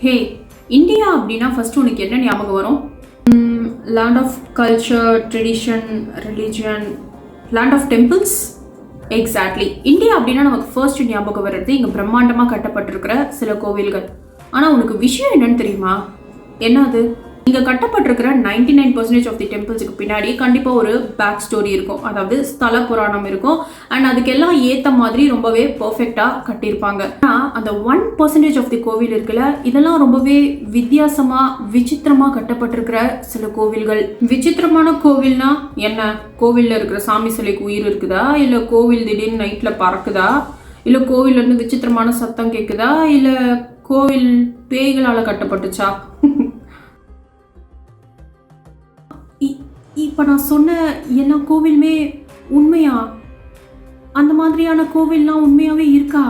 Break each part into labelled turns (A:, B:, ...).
A: ஹே India அப்படின்னா first உனக்கு என்ன ஞாபகம் வரும்? Land of culture tradition religion land of temples exactly India அப்படின்னா நமக்கு ஃபர்ஸ்ட் ஞாபகம் வர்றது இங்கே பிரம்மாண்டமாக கட்டப்பட்டிருக்கிற சில கோவில்கள். ஆனால் உனக்கு விஷயம் என்னன்னு தெரியுமா? என்ன அது இங்கே கட்டப்பட்டிருக்கிற ninety nine percentage of the டெம்பிள்ஸுக்கு பின்னாடி கண்டிப்பாக ஒரு பேக் ஸ்டோரி இருக்கும். அதாவது ஸ்தல புராணம் இருக்கும். அண்ட் அதுக்கெல்லாம் ஏற்ற மாதிரி ரொம்பவே பர்ஃபெக்டா கட்டியிருப்பாங்க. ஆனால் அந்த ஒன் பர்சன்டேஜ் ஆஃப் தி கோவில் இருக்குல்ல இதெல்லாம் ரொம்பவே வித்தியாசமாக விசித்திரமாக கட்டப்பட்டிருக்கிற சில கோவில்கள். விசித்திரமான கோவில்னா என்ன? கோவிலில் இருக்கிற சாமி சிலைக்கு உயிர் இருக்குதா? இல்லை கோவில் திடீர்னு நைட்டில் பறக்குதா? இல்லை கோவில்ல இருந்து விசித்திரமான சத்தம் கேட்குதா இல்லை கோவில் பேய்களால் கட்டப்பட்டுச்சா? இப்போ நான் சொன்ன எல்லா கோவிலுமே உண்மையா? அந்த மாதிரியான கோவில்லாம் உண்மையாவே இருக்கா?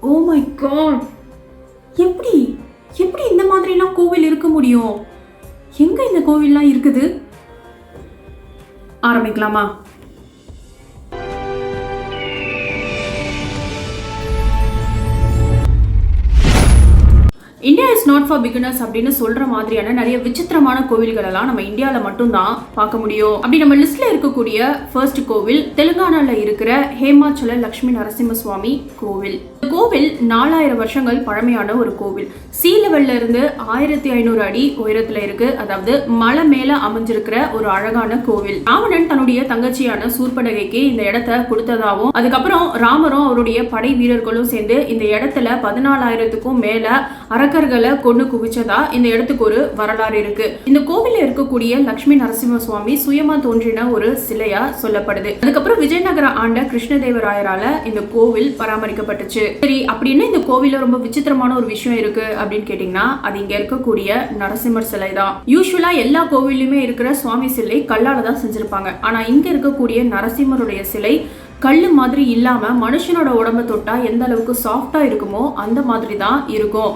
A: ஓ மை காட் எப்படி? எப்படி இந்த மாதிரிலாம் கோவில் இருக்க முடியும்? எங்க இந்த கோவில்லாம் இருக்குது? ஆரம்பிக்கலாமா? India is not for beginners அப்படின்னு சொல்ற மாதிரியான நிறைய விசித்திரமான கோவில்கள் எல்லாம் நம்ம இந்தியால மட்டும்தான் பார்க்க முடியும். அப்படி நம்ம லிஸ்ட்ல இருக்கக்கூடிய ஃபர்ஸ்ட் கோவில் தெலுங்கானால இருக்கிற ஹேமாச்சல லட்சுமி நரசிம்ம சுவாமி கோவில். இந்த கோவில் நாலாயிரம் வருஷங்கள் பழமையான ஒரு கோவில். சீ லெவல்ல இருந்து ஆயிரத்தி ஐநூறு அடி உயரத்துல இருக்கு. அதாவது மலை மேல அமைஞ்சிருக்கிற ஒரு அழகான கோவில். ராவணன் தன்னுடைய தங்கச்சியான சூர்படகைக்கு இந்த இடத்த கொடுத்ததாவும் அதுக்கப்புறம் ராமரும் அவருடைய படை வீரர்களும் சேர்ந்து இந்த இடத்துல பதினாலாயிரத்துக்கும் மேல அரக்கர்களை கொண்டு குவிச்சதா? இந்த இடத்துக்கு ஒரு வரலாறு இருக்கு. இந்த கோவில்ல இருக்கக்கூடிய லட்சுமி நரசிம்ம சுவாமி சுயமா தோன்றின ஒரு சிலையா சொல்லப்படுது. அதுக்கப்புறம் விஜயநகர ஆண்ட கிருஷ்ணதேவராயரால இந்த கோவில் பராமரிக்கப்பட்டுச்சு. சரி அப்படின்னு இந்த கோவில்ல ரொம்ப விசித்திரமான ஒரு விஷயம் இருக்கு அப்படின்னு கேட்டீங்கன்னா அது இங்க இருக்கக்கூடிய நரசிம்மர் சிலை தான். யூஸ்வலா எல்லா கோவிலுமே இருக்கிற சுவாமி சிலை கல்லால தான் செஞ்சிருப்பாங்க. ஆனா இங்க இருக்கக்கூடிய நரசிம்மருடைய சிலை கல் மாதிரி இல்லாம மனுஷனோட உடம்ப தொட்டா எந்த அளவுக்கு சாஃப்டா இருக்குமோ அந்த மாதிரி தான் இருக்கும்.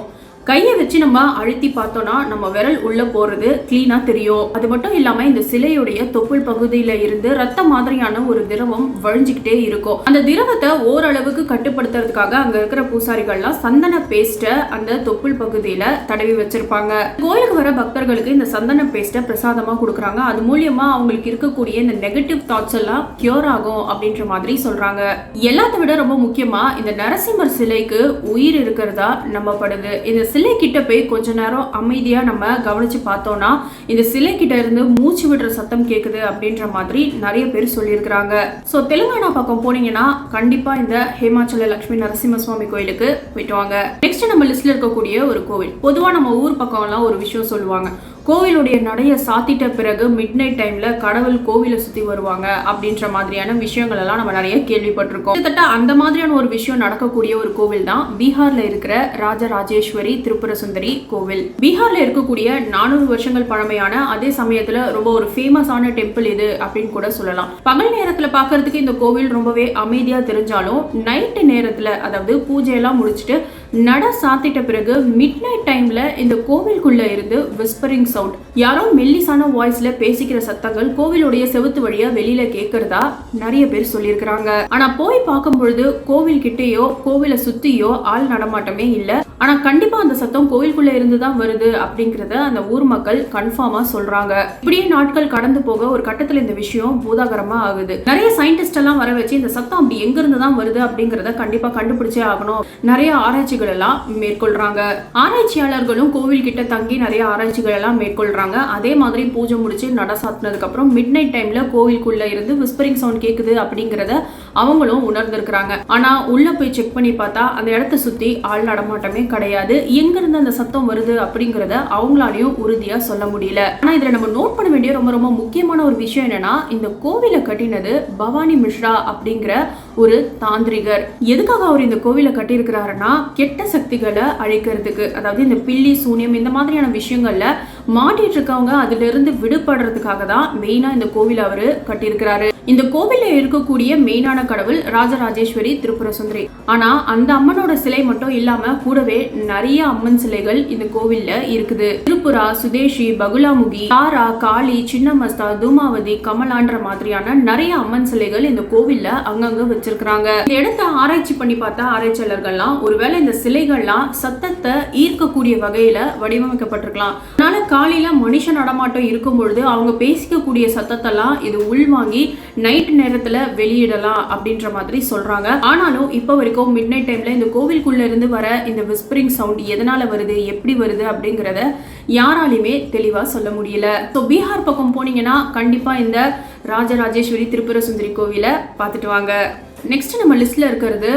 A: கையை வச்சு நம்ம அழுத்தி பார்த்தோம்னா நம்ம விரல் உள்ள போறது கிளீனா தெரியும். அது மட்டும் இல்லாம இந்த சிலையுடைய தொப்புள் பகுதியில இருந்து ரத்த மாதிரியான ஒரு திரவம் வழிஞ்சுக்கிட்டே இருக்கும். அந்த திரவத்தை ஓரளவுக்கு கட்டுப்படுத்துறதுக்காக அங்க இருக்கிற பூசாரிகள்லாம் சந்தன பேஸ்ட்டை அந்த தொப்புள் பகுதியில தடவி வச்சிருப்பாங்க. கோயிலுக்கு வர பக்தர்களுக்கு இந்த சந்தன பேஸ்ட்டை பிரசாதமா கொடுக்குறாங்க. அது மூலியமா அவங்களுக்கு இருக்கக்கூடிய இந்த நெகட்டிவ் தாட்ஸ் எல்லாம் கியூர் ஆகும் அப்படின்ற மாதிரி சொல்றாங்க. எல்லாத்தை விட ரொம்ப முக்கியமா இந்த நரசிம்மர் சிலைக்கு உயிர் இருக்கிறதா நம்பப்படுது. இந்த சிலை கிட்ட போய் கொஞ்ச நேரம் அமைதியா நம்ம கவனிச்சு பார்த்தோம்னா இந்த சிலை கிட்ட இருந்து மூச்சு விடுற சத்தம் கேக்குது அப்படின்ற மாதிரி நிறைய பேர் சொல்லியிருக்கிறாங்க. ஸோ தெலுங்கானா பக்கம் போனீங்கன்னா கண்டிப்பா இந்த ஹேமாச்சல லட்சுமி நரசிம்ம சுவாமி கோயிலுக்கு போயிட்டு வாங்க. நெக்ஸ்ட் நம்ம லிஸ்ட்ல இருக்கக்கூடிய ஒரு கோவில். பொதுவா நம்ம ஊர் பக்கம்லாம் ஒரு விஷயம் சொல்லுவாங்க. கோவிலுடைய நடைய சாத்திட்ட பிறகு மிட் நைட் டைம்ல கடவுள் கோவிலை சுத்தி வருவாங்க அப்படின்ற மாதிரியான விஷயங்கள் எல்லாம் நம்ம நிறைய கேள்விப்பட்டிருக்கோம். கிட்டத்தட்ட அந்த மாதிரியான ஒரு விஷயம் நடக்கக்கூடிய ஒரு கோவில் தான் பீகார்ல இருக்கிற ராஜராஜேஸ்வரி திரிபுர சுந்தரி கோவில். பீகார்ல இருக்கக்கூடிய நானூறு வருஷங்கள் பழமையான அதே சமயத்துல ரொம்ப ஒரு ஃபேமஸான டெம்பிள் இது அப்படின்னு கூட சொல்லலாம். பகல் நேரத்துல பாக்குறதுக்கு இந்த கோவில் ரொம்பவே அமைதியா தெரிஞ்சாலும் நைட்டு நேரத்துல அதாவது பூஜையெல்லாம் முடிச்சுட்டு நட சாத்திட்ட பிறகு மிட் நைட் டைம்ல இந்த கோவிலுக்குள்ள இருந்து விஸ்பரிங் சவுண்ட் யாரோ மெல்லிசான வாய்ஸ்ல பேசிக்கிற சத்தங்கள் கோவிலுடைய செவுத்து வழியா வெளியில கேட்கறதா நிறைய பேர் சொல்லியிருக்கிறாங்க. ஆனா போய் பார்க்கும் பொழுது கோவில் கிட்டேயோ கோவிலை சுத்தியோ ஆள் நடமாட்டமே இல்ல. ஆனா கண்டிப்பா அந்த சத்தம் கோவிலுக்குள்ள இருந்து தான் வருது அப்படிங்கறத அந்த ஊர் மக்கள் கன்ஃபார்மா சொல்றாங்க. இப்படியே நாட்கள் கடந்து போக ஒரு கட்டத்துல இந்த விஷயம் பூதாகரமா ஆகுது. நிறைய சயின்டிஸ்ட் எல்லாம் வர வச்சு இந்த சத்தம் அப்படி எங்க இருந்து தான் வருது அப்படிங்கறத கண்டிப்பா கண்டுபிடிச்சே ஆகணும். நிறைய ஆராய்ச்சிகள் எல்லாம் மேற்கொள்றாங்க. ஆராய்ச்சியாளர்களும் கோவில் கிட்ட தங்கி நிறைய ஆராய்ச்சிகள் எல்லாம் மேற்கொள்றாங்க. அதே மாதிரி பூஜை முடிச்சு நட சாத்தினதுக்கு அப்புறம் மிட் நைட் டைம்ல கோவிலுக்குள்ள இருந்து விஸ்பரிங் சவுண்ட் கேக்குது அப்படிங்கறத அவங்களும் உணர்ந்திருக்கிறாங்க. ஆனா உள்ள போய் செக் பண்ணி பார்த்தா அந்த இடத்த சுத்தி ஆள் நடமாட்டமே கிடையாது. எங்கிருந்து அந்த சத்தம் வருது அப்படிங்கறத அவங்களாலையும் உறுதியா சொல்ல முடியல. ஆனா இதுல நம்ம நோட் பண்ண வேண்டிய ரொம்ப ரொம்ப முக்கியமான ஒரு விஷயம் என்னன்னா இந்த கோவிலை கட்டினது பவானி மிஸ்ரா அப்படிங்கிற ஒரு தாந்திரிகர். எதுக்காக அவர் இந்த கோவிலை கட்டியிருக்கிறாருன்னா கெட்ட சக்திகளை அழிக்கிறதுக்கு. அதாவது இந்த பில்லி சூனியம் இந்த மாதிரியான விஷயங்கள்ல மாட்டிட்டு இருக்கவங்க அதுல இருந்து விடுபடுறதுக்காக தான் மெயினா இந்த கோவில் அவரு கட்டியிருக்கிறாரு. இந்த கோவில்ல இருக்கக்கூடிய மெயினான கடவுள் ராஜராஜேஸ்வரி திரிபுர சுந்தரி ஆனா அந்த அம்மனோட சிலை மட்டும் இல்லாம கூடவே நிறைய அம்மன் சிலைகள் இந்த கோவில்ல இருக்குது. திருப்புரா சுதேஷி பகுலாமுகி தாரா காளி சின்னமஸ்தா தூமாவதி கமலான்ற மாதிரியான நிறைய அம்மன் சிலைகள் இந்த கோவில்ல அங்கங்க வச்சிருக்காங்க இந்த இடத்த ஆராய்ச்சி பண்ணி பார்த்தா ஆராய்ச்சியாளர்கள்லாம் ஒருவேளை இந்த சிலைகள்லாம் சத்தத்தை ஈர்க்கக்கூடிய வகையில வடிவமைக்கப்பட்டிருக்கலாம். அதனால காலையில மனுஷ நடமாட்டம் இருக்கும் பொழுது அவங்க பேசிக்கக்கூடிய சத்தத்தெல்லாம் இது உள்வாங்கி நைட் நேரத்துல வெளியிடலாம் அப்படின்ற மாதிரி சொல்றாங்க. ஆனாலும் இப்போ வரைக்கும் மிட் நைட் டைம்ல இந்த கோவிலுக்குள்ள இருந்து வர இந்த விஸ்பரிங் சவுண்ட் எதனால வருது எப்படி வருது அப்படிங்கறத யாராலையுமே தெளிவா சொல்ல முடியல. ஸோ பீகார் பக்கம் போனீங்கன்னா கண்டிப்பா இந்த ராஜராஜேஸ்வரி திருப்புர சுந்தரி கோவிலை பார்த்துட்டு வாங்க. நெக்ஸ்ட் நம்ம லிஸ்ட்ல இருக்கிறது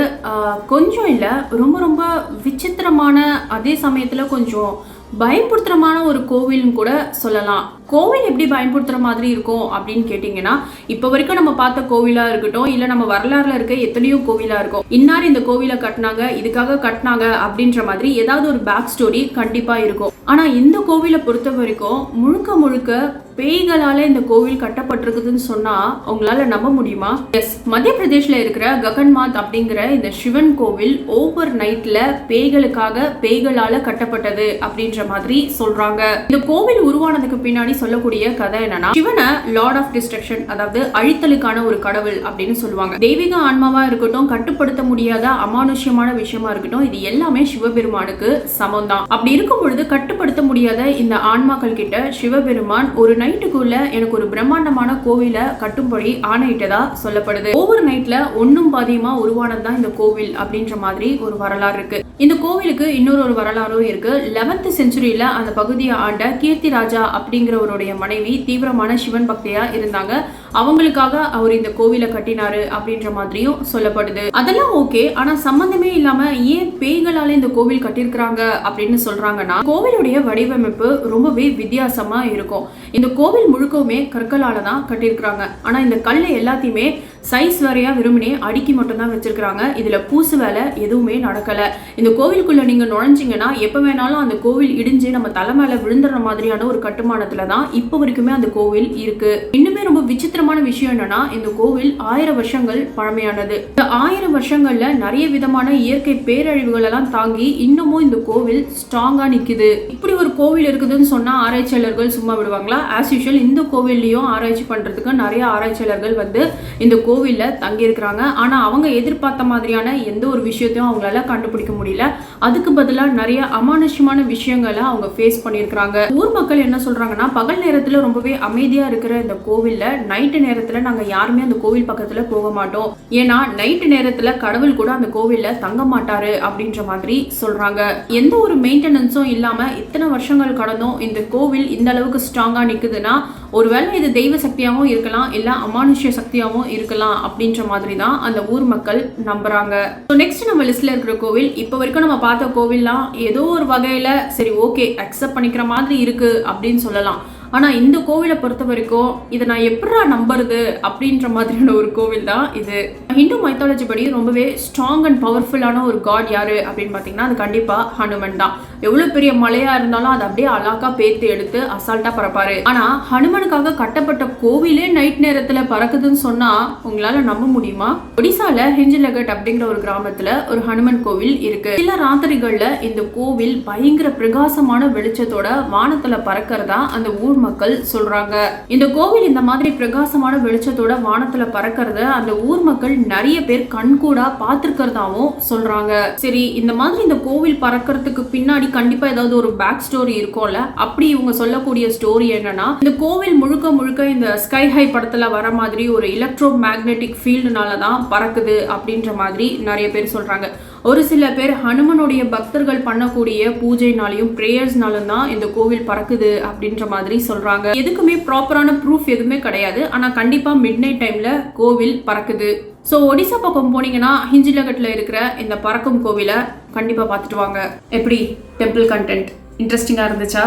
A: கொஞ்சம் இல்லை ரொம்ப ரொம்ப விசித்திரமான அதே சமயத்துல கொஞ்சம் பயன்படுத்துறமான ஒரு கோவில்னு கூட சொல்லலாம். கோவில் எப்படி பயன்படுத்துற மாதிரி இருக்கும் அப்படின்னு கேட்டிங்கன்னா இப்போ வரைக்கும் நம்ம பார்த்த கோவிலா இருக்கட்டும் இல்லை நம்ம வரலாறுல இருக்க எத்தனையோ கோவிலா இருக்கும். இன்னார் இந்த கோவிலை கட்டினாங்க இதுக்காக கட்டினாங்க அப்படின்ற மாதிரி ஏதாவது ஒரு பேக் ஸ்டோரி கண்டிப்பா இருக்கும். ஆனால் இந்த கோவிலை பொறுத்த வரைக்கும் முழுக்க முழுக்க பேய்களால இந்த கோவில் கட்டப்பட்டிருக்குதுன்னு சொன்னா உங்களால நம்ப முடியுமா? எஸ் மத்திய பிரதேஷ்ல இருக்கிற ககன்மாத் அப்படிங்கிற இந்த சிவன் கோவில் ஓவர் நைட்ல பேய்களுக்காக பேய்களால கட்டப்பட்டது அப்படின்ற மாதிரி சொல்றாங்க. இந்த கோவில் உருவானதுக்கு பின்னாடி சொல்லக்கூடிய கதை என்னன்னா சிவனை லார்ட் ஆஃப் டிஸ்ட்ரக்ஷன் அதாவது அழித்தலுக்கான ஒரு கடவுள் அப்படின்னு சொல்லுவாங்க. தெய்வீக ஆன்மாவா இருக்கட்டும் கட்டுப்படுத்த முடியாத அமானுஷ்யமான விஷயமா இருக்கட்டும் இது எல்லாமே சிவபெருமானுக்கு சமம் தான் அப்படி இருக்கும் பொழுது கட்டு கட்டுப்படுத்த முடியாத இந்த ஆன்மாக்கள் கிட்ட சிவபெருமான் ஒரு நைட்டுக்குள்ள எனக்கு ஒரு பிரம்மாண்டமான கோவிலை கட்டும்படி ஆணையிட்டதா சொல்லப்படுது. ஒவ்வொரு நைட்ல ஒன்னும் பாதியமா உருவானது தான் இந்த கோவில் அப்படின்ற மாதிரி ஒரு வரலாறு இருக்கு. இந்த கோவிலுக்கு இன்னொரு ஒரு வரலாறும் இருக்கு. லெவன்த் செஞ்சுரியில அந்த பகுதியை ஆண்ட கீர்த்தி ராஜா அப்படிங்கிறவருடைய மனைவி தீவிரமான சிவன் பக்தியா இருந்தாங்க. அவங்களுக்காக அவர் இந்த கோவிலை கட்டினாரு அப்படின்ற மாதிரியும் சொல்லப்படுது. அதெல்லாம் ஓகே ஆனா சம்பந்தமே இல்லாம ஏன் பேய்களால இந்த கோவில் கட்டியிருக்கிறாங்க அப்படின்னு சொல்றாங்கன்னா கோவிலுடைய வடிவமைப்பு ரொம்பவே வித்தியாசமா இருக்கும். இந்த கோவில் முழுக்கவுமே கற்களால தான் கட்டியிருக்கிறாங்க. ஆனா இந்த கல் எல்லாத்தையுமே சைஸ் வரையா வெறுமனே அடுக்கி மட்டும்தான் வச்சிருக்கிறாங்க. இதில் இதுல பூசு வேலை எதுவுமே நடக்கல. இந்த கோவிலுக்குள்ள நீங்க நுழைஞ்சிங்கன்னா எப்ப வேணாலும் அந்த கோவில் இடிஞ்சு நம்ம தலை மேல விழுந்துற மாதிரியான ஒரு கட்டுமானத்துல தான் இப்போ வரைக்குமே அந்த கோவில் இருக்கு. இன்னுமே ரொம்ப விசித்திரமான விஷயம் என்னன்னா இந்த கோவில் ஆயிரம் வருஷங்கள் பழமையானது. இந்த ஆயிரம் வருஷங்கள்ல நிறைய விதமான இயற்கை பேரழிவுகள் எல்லாம் தாங்கி இன்னமும் இந்த கோவில் ஸ்ட்ராங்கா நிக்குது. இப்படி ஒரு கோவில் இருக்குதுன்னு சொன்னா ஆராய்ச்சியாளர்கள் சும்மா விடுவாங்களா? ஆஸ் யூஷுவல் இந்த கோவில்லையும் ஆராய்ச்சி பண்றதுக்கு நிறைய ஆராய்ச்சியாளர்கள் வந்து இந்த கோவில்ல தங்கியிருக்கிறாங்க. ஆனால் அவங்க எதிர்பார்த்த மாதிரியான எந்த ஒரு விஷயத்தையும் அவங்களால கண்டுபிடிக்க முடியல. அதுக்கு பதிலாக நிறைய அமானுஷ்யமான விஷயங்களை அவங்க ஃபேஸ் பண்ணியிருக்கிறாங்க. ஊர் மக்கள் என்ன சொல்கிறாங்கன்னா பகல் நேரத்தில் ரொம்பவே அமைதியாக இருக்கிற இந்த கோவிலில் நைட்டு நேரத்தில் நாங்கள் யாருமே அந்த கோவில் பக்கத்தில் போக மாட்டோம். ஏன்னா நைட்டு நேரத்தில் கடவுள் கூட அந்த கோவிலில் தங்க மாட்டாரு அப்படின்ற மாதிரி சொல்கிறாங்க எந்த ஒரு மெயின்டெனன்ஸும் இல்லாமல் இத்தனை வருஷங்கள் கடந்தும் இந்த கோவில் இந்த அளவுக்கு ஸ்ட்ராங்காக நிற்குதுன்னா ஒருவேளை இது தெய்வ சக்தியாகவும் இருக்கலாம் இல்ல அமானுஷ்ய சக்தியாகவும் இருக்கலாம் அப்படின்ற மாதிரி தான் அந்த ஊர் மக்கள் நம்புறாங்க. ஸோ நெக்ஸ்ட் நம்ம லிஸ்ட்ல இருக்கிற கோவில் இப்போ வரைக்கும் நம்ம பார்த்த கோவில்லாம் ஏதோ ஒரு வகையில சரி ஓகே அக்செப்ட் பண்ணிக்கிற மாதிரி இருக்கு அப்படின்னு சொல்லலாம். ஆனால் இந்த கோவிலை பொறுத்த வரைக்கும் இதை நான் எப்படா நம்புறது அப்படின்ற மாதிரியான ஒரு கோவில் தான் இது. ஹிந்து மைத்தாலஜி படி ரொம்பவே ஸ்ட்ராங் அண்ட் பவர்ஃபுல்லான ஒரு காட் யாரு அப்படின்னு பார்த்தீங்கன்னா அது கண்டிப்பாக ஹனுமன் தான். எவ்வளோ பெரிய மலையாக இருந்தாலும் அதை அப்படியே அழகா பேத்து எடுத்து அசால்ட்டாக பறப்பாரு. ஆனால் ஹனுமனுக்காக கட்டப்பட்ட கோவிலே நைட் நேரத்தில் பறக்குதுன்னு சொன்னால் உங்களால் நம்ப முடியுமா? ஒடிசாவில் ஹிஞ்சிலகட் அப்படிங்கிற ஒரு கிராமத்தில் ஒரு ஹனுமன் கோவில் இருக்கு. சில ராத்திரிகளில் இந்த கோவில் பயங்கர பிரகாசமான வெளிச்சத்தோட வானத்தில் பறக்கிறதா அந்த ஊர் மக்கள் சொல்றாங்க. இந்த கோவில் இந்த மாதிரி பிரகாசமான வெளிச்சத்தோட வானத்துல பறக்கிறத அந்த ஊர் மக்கள் நிறைய பேர் கண்கூடா பார்த்திருக்கிறதாவும் சொல்றாங்க. சரி இந்த மாதிரி இந்த கோவில் பறக்கிறதுக்கு பின்னாடி கண்டிப்பா ஏதாவது ஒரு பேக் ஸ்டோரி இருக்கும்ல? அப்படி இவங்க சொல்லக்கூடிய ஸ்டோரி என்னன்னா இந்த கோவில் முழுக்க முழுக்க இந்த ஸ்கை ஹை படத்துல வர மாதிரி ஒரு எலக்ட்ரோ மேக்னெட்டிக் ஃபீல்டுனால தான் பறக்குது அப்படின்ற மாதிரி நிறைய பேர் சொல்றாங்க. ஒரு சில பேர் ஹனுமனுடைய பக்தர்கள் பண்ணக்கூடிய பூஜைனாலையும் ப்ரேயர்ஸ்னாலும் தான் இந்த கோவில் பறக்குது அப்படின்ற மாதிரி சொல்றாங்க. எதுக்குமே ப்ராப்பரான ப்ரூஃப் எதுவுமே கிடையாது. ஆனா கண்டிப்பா மிட் நைட் டைம்ல கோவில் பறக்குது. ஸோ ஒடிசா பக்கம் போனீங்கன்னா ஹிஞ்சிலகட்டில் இருக்கிற இந்த பறக்கும் கோவிலை கண்டிப்பாக பார்த்துட்டு வாங்க. எப்படி? டெம்பிள் கண்டென்ட் இன்ட்ரெஸ்டிங்காக இருந்துச்சா?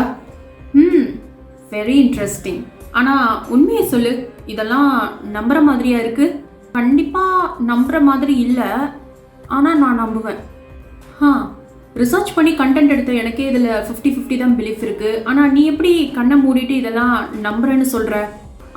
A: ம் வெரி இன்ட்ரெஸ்டிங் ஆனால் உண்மையை சொல்லு. இதெல்லாம் நம்புற மாதிரியா இருக்கு? கண்டிப்பாக நம்புற மாதிரி இல்லை. ஆனால் நான் நம்புவேன். ஆ ரிசர்ச் பண்ணி கண்டென்ட் எடுத்த எனக்கே இதில் ஃபிஃப்டி ஃபிஃப்டி தான் பிலீஃப் இருக்குது ஆனால் நீ எப்படி கண்ணை மூடிட்டு இதெல்லாம் நம்புறேன்னு சொல்கிற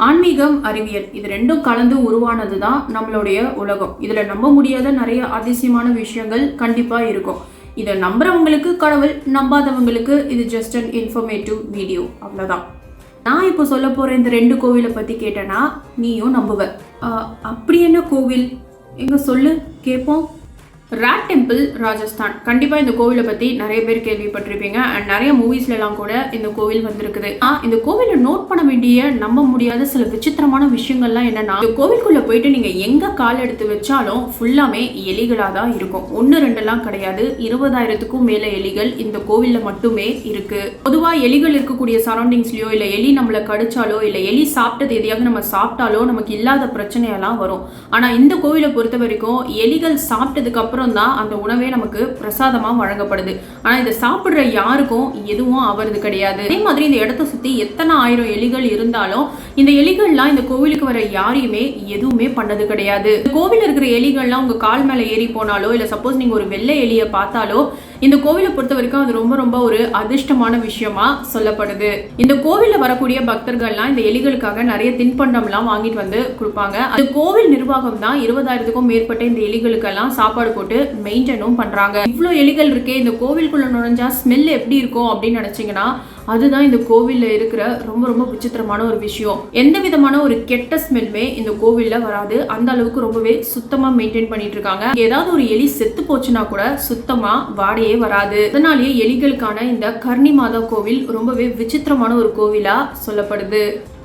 A: ஆன்மீகம் அறிவியல் இது ரெண்டும் கலந்து உருவானது தான் நம்மளுடைய உலகம். இதில் நம்ப முடியாத நிறைய அதிசயமான விஷயங்கள் கண்டிப்பாக இருக்கும். இதை நம்புறவங்களுக்கு கடவுள் நம்பாதவங்களுக்கு இது ஜஸ்ட் அன் இன்ஃபர்மேட்டிவ் வீடியோ அவ்வளோதான் நான் இப்போ சொல்ல போகிற இந்த ரெண்டு கோவிலை பற்றி கேட்டேன்னா நீயும் நம்புவ. அப்படி என்ன கோவில்? எங்கே சொல்லு கேட்போம் ராட் டெம்பிள் ராஜஸ்தான் கண்டிப்பாக இந்த கோவிலை பற்றி நிறைய பேர் கேள்விப்பட்டிருப்பீங்க. அண்ட் நிறைய மூவிஸ்லலாம் கூட இந்த கோவில் வந்திருக்குது. ஆ இந்த கோவிலை நோட் பண்ண வேண்டிய நம்ப முடியாத சில விசித்திரமான விஷயங்கள்லாம் என்னன்னா இந்த கோவிலுக்குள்ளே போயிட்டு நீங்கள் எங்கே கால் எடுத்து வச்சாலும் ஃபுல்லாமே எலிகளாக தான் இருக்கும். ஒன்று ரெண்டெல்லாம் கிடையாது. இருபதாயிரத்துக்கும் மேலே எலிகள் இந்த கோவிலில் மட்டுமே இருக்குது பொதுவாக எலிகள் இருக்கக்கூடிய சரௌண்டிங்ஸ்லையோ இல்லை எலி நம்மளை கடிச்சாலோ இல்லை எலி சாப்பிட்டது எதையாவது நம்ம சாப்பிட்டாலோ நமக்கு இல்லாத பிரச்சனையெல்லாம் வரும். ஆனால் இந்த கோவிலை பொறுத்த வரைக்கும் எலிகள் சாப்பிட்டதுக்கு அப்புறம் அப்புறம் தான் அந்த உணவே நமக்கு பிரசாதமா வழங்கப்படுது. ஆனா இதை சாப்பிடுற யாருக்கும் எதுவும் ஆவறது கிடையாது. அதே மாதிரி இந்த இடத்த சுற்றி எத்தனை ஆயிரம் எலிகள் இருந்தாலும் இந்த எலிகள்லாம் இந்த கோவிலுக்கு வர யாரையுமே எதுவுமே பண்ணது கிடையாது. இந்த கோவில் இருக்கிற எலிகள்லாம் உங்க கால் மேலே ஏறி போனாலோ இல்லை சப்போஸ் நீங்கள் ஒரு வெள்ளை எலியை பார்த்தாலோ இந்த கோவிலை பொறுத்த வரைக்கும் அது ரொம்ப ரொம்ப ஒரு அதிர்ஷ்டமான விஷயமா சொல்லப்படுது. இந்த கோவில்ல வரக்கூடிய பக்தர்கள்லாம் இந்த எலிகளுக்காக நிறைய தின்பண்டம்லாம் வாங்கிட்டு வந்து கொடுப்பாங்க. அந்த கோவில் நிர்வாகம் தான் இருபதாயிரத்துக்கும் மேற்பட்ட இந்த எலிகளுக்கெல்லாம் சாப்பாடு போட்டு மெயின்டைனும் பண்றாங்க. இவ்வளோ எலிகள் இருக்கே இந்த கோவிலுக்குள்ள நுழைஞ்சா ஸ்மெல் எப்படி இருக்கும் அப்படின்னு நினைச்சீங்கன்னா அதுதான் இந்த கோவிலில் இருக்கிற ரொம்ப ரொம்ப விசித்திரமான ஒரு விஷயம். எந்த விதமான ஒரு கெட்ட ஸ்மெல்லுமே இந்த கோவிலில் வராது. அந்த அளவுக்கு ரொம்பவே சுத்தமாக மெயின்டைன் பண்ணிட்டு இருக்காங்க ஏதாவது ஒரு எலி செத்து போச்சுன்னா கூட சுத்தமாக வாடையே வராது. அதனாலேயே எலிகளுக்கான இந்த கர்ணி மாதா கோவில் ரொம்பவே விசித்திரமான ஒரு கோவிலாக சொல்லப்படுது.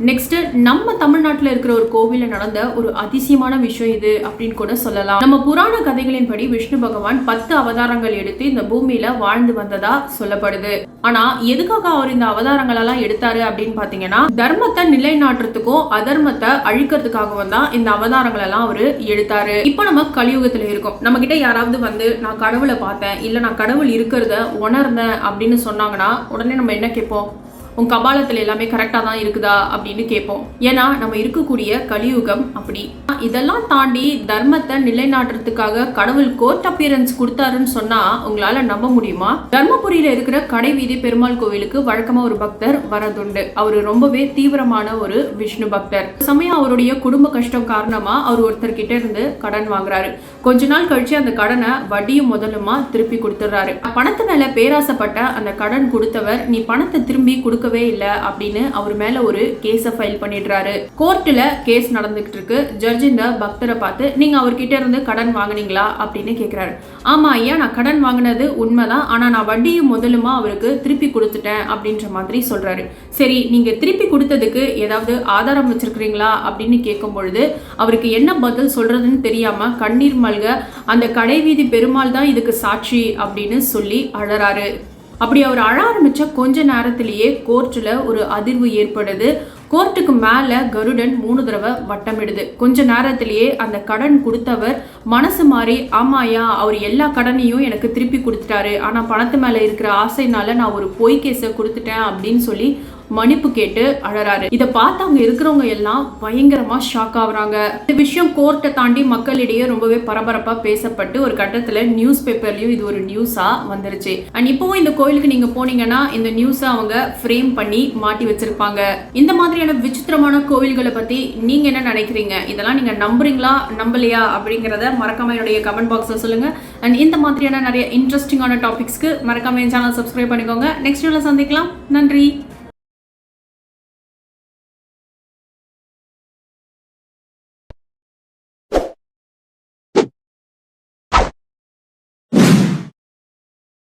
A: நெக்ஸ்ட் நம்ம தமிழ்நாட்டில் இருக்கிற ஒரு கோவில்ல நடந்த ஒரு அதிசயமான விஷயம் இது அப்படின்னு கூட சொல்லலாம். நம்ம புராண கதைகளின்படி விஷ்ணு பகவான் பத்து அவதாரங்கள் எடுத்து இந்த பூமியில வாழ்ந்து வந்ததா சொல்லப்படுது. ஆனா எதுக்காக அவர் இந்த அவதாரங்கள் எல்லாம் எடுத்தாரு அப்படின்னு பாத்தீங்கன்னா தர்மத்தை நிலைநாட்டுறதுக்கும் அதர்மத்தை அழிக்கிறதுக்காகவும் தான் இந்த அவதாரங்கள் எல்லாம் அவரு எடுத்தாரு. இப்போ நம்ம கலியுகத்துல இருக்கோம். நம்ம கிட்ட யாராவது வந்து நான் கடவுளை பார்த்தேன் இல்ல நான் கடவுள் இருக்கிறத உணர்ந்தேன் அப்படின்னு சொன்னாங்கன்னா உடனே நம்ம என்ன கேட்போம்? உன் கபாலத்தில் எல்லாமே கரெக்டாக தான் இருக்குதா அப்படின்னு கேட்போம். ஏன்னா நம்ம இருக்கக்கூடிய கலியுகம் அப்படி. இதெல்லாம் தாண்டி தர்மத்தை நிலைநாட்டுறதுக்காக கடவுள் கோர்ட் அப்பியரன்ஸ் கொடுத்தாருன்னு சொன்னா உங்களால நம்ப முடியுமா? தர்மபுரியில இருக்கிற கடை வீதி பெருமாள் கோவிலுக்கு வழக்கமா ஒரு பக்தர் வரதுண்டு. அவர் ரொம்பவே தீவிரமான ஒரு விஷ்ணு பக்தர். சமயம் அவருடைய குடும்ப கஷ்டம் காரணமா அவர் ஒருத்தர் கிட்ட இருந்து கடன் வாங்குறாரு. கொஞ்ச நாள் கழிச்சு அந்த கடனை வட்டியும் முதலுமா திருப்பி கொடுத்துறாரு பணத்து மேல பேராசப்பட்ட அந்த கடன் கொடுத்தவர் நீ பணத்தை திரும்பி கொடுக்கவே இல்லை அப்படின்னு அவர் மேல ஒரு கேஸை ஃபைல் பண்ணிடுறாரு. கோர்ட்டில் கேஸ் நடந்துகிட்டு இருக்கு. ஜட்ஜ் இந்த பக்தரை பார்த்து நீங்க அவர்கிட்ட இருந்து கடன் வாங்கினீங்களா? அப்படின்னு கேக்குறாரு. ஆமா ஐயா நான் கடன் வாங்கினது உண்மைதான். ஆனா நான் வட்டியும் முதலுமா அவருக்கு திருப்பி கொடுத்துட்டேன். அப்படின்ற மாதிரி சொல்றாரு. சரி நீங்க திருப்பி கொடுத்ததுக்கு ஏதாவது ஆதாரம் வச்சிருக்கிறீங்களா? அப்படின்னு கேட்கும் பொழுது அவருக்கு என்ன பதில் சொல்றதுன்னு தெரியாம கண்ணீர் மல்க அந்த கடைவீதி பெருமாள் தான் இதுக்கு சாட்சி அப்படின்னு சொல்லி அழறாரு. அப்படி அவர் அழ ஆரம்பிச்ச கொஞ்ச நேரத்திலேயே கோர்ட்டில் ஒரு அதிர்வு ஏற்படுது. கோர்ட்டுக்கு மேலே கருடன் மூணு தடவை வட்டமிடுது. கொஞ்ச நேரத்திலேயே அந்த கடன் கொடுத்தவர் மனசு மாறி ஆமாயா அவர் எல்லா கடனையும் எனக்கு திருப்பி கொடுத்துட்டாரு. ஆனால் பணத்து மேலே இருக்கிற ஆசைனால நான் ஒரு பொய் கேஸை கொடுத்துட்டேன் அப்படின்னு சொல்லி மன்னிப்பு கேட்டு அழறாரு. இதை பார்த்து அங்க இருக்கிறவங்க எல்லாம் பயங்கரமா ஷாக் ஆகுறாங்க. இந்த விஷயம் கோர்ட்டை தாண்டி மக்களிடையே ரொம்பவே பரபரப்பா பேசப்பட்டு ஒரு கட்டத்துல நியூஸ் பேப்பர்லயும் இது ஒரு நியூஸா வந்துருச்சு. அண்ட் இப்பவும் இந்த கோயிலுக்கு நீங்க போனீங்கன்னா இந்த நியூஸை அவங்க ஃப்ரேம் பண்ணி மாட்டி வச்சிருப்பாங்க. இந்த மாதிரியான விசித்திரமான கோவில்களை பத்தி நீங்க என்ன நினைக்கிறீங்க? இதெல்லாம் நீங்க நம்புறீங்களா? நம்பலையா? அப்படிங்கறத மறக்காம என்னுடைய கமெண்ட் பாக்ஸ்ல சொல்லுங்க. அண்ட் இந்த மாதிரியான நிறைய இன்ட்ரெஸ்டிங்கான டாபிக்ஸ்க்கு மறக்காம என் சேனல் சப்ஸ்கிரைப் பண்ணிக்கோங்க. நெக்ஸ்ட் வீடியோல சந்திக்கலாம். நன்றி.